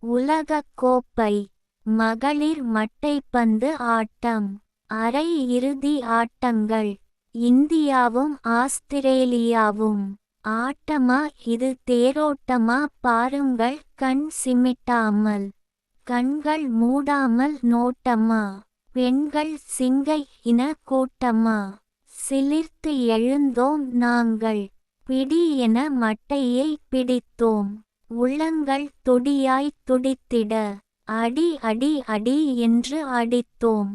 உலகக் கோப்பை மகளிர் மட்டைப்பந்து ஆட்டம். அரை இறுதி ஆட்டங்கள். இந்தியாவும் ஆஸ்திரேலியாவும். ஆட்டமா இது தேரோட்டமா பாருங்கள் கண் சிமிட்டாமல். கண்கள் மூடாமல் நோட்டமா. பெண்கள் சிங்கை இன கூட்டமா. சிலிர்த்து எழுந்தோம் நாங்கள். பிடி என மட்டையை பிடித்தோம். உள்ளங்கள் துடியாய்த் துடித்திட. அடி அடி அடி என்று அடித்தோம்.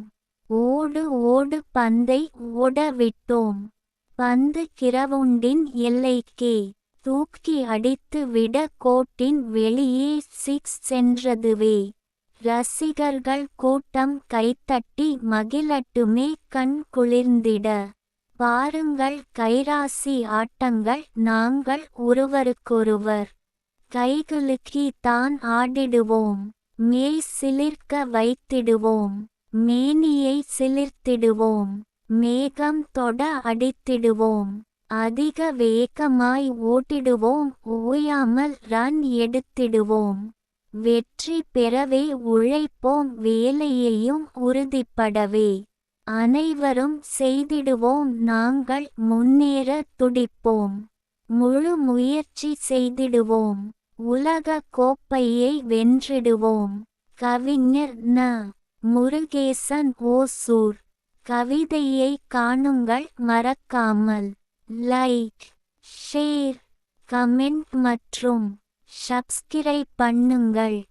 ஓடு ஓடு பந்தை ஓட விட்டோம் பந்து கிரவுண்டின் எல்லைக்கே. தூக்கி அடித்து விட கோட்டின் வெளியே சிக்ஸ் சென்றதுவே. ரசிகர்கள் கூட்டம் கைத்தட்டி மகிழட்டுமே கண் குளிர்ந்திட. பாருங்கள் கைராசி ஆட்டங்கள் நாங்கள் ஒருவருக்கொருவர். கைகளுக்கு தான் ஆடிடுவோம். மேய் சிலிர்க்க வைத்திடுவோம். மேனியை சிலிர்த்திடுவோம். மேகம் தொட அடித்திடுவோம். அதிக வேகமாய் ஓட்டிடுவோம் ஓயாமல் ரன் எடுத்திடுவோம். வெற்றி பெறவே உழைப்போம். வேலையையும் உறுதிப்படவே. அனைவரும் செய்திடுவோம். நாங்கள் முன்னேற துடிப்போம். முழு முயற்சி செய்திடுவோம். உலக கோப்பையை வென்றிடுவோம். கவிஞர் ந. முருகேசன் ஓசூர். கவிதையை காணுங்கள் மறக்காமல். லைக் ஷேர் கமெண்ட் மற்றும் சப்ஸ்கிரைப் பண்ணுங்கள்.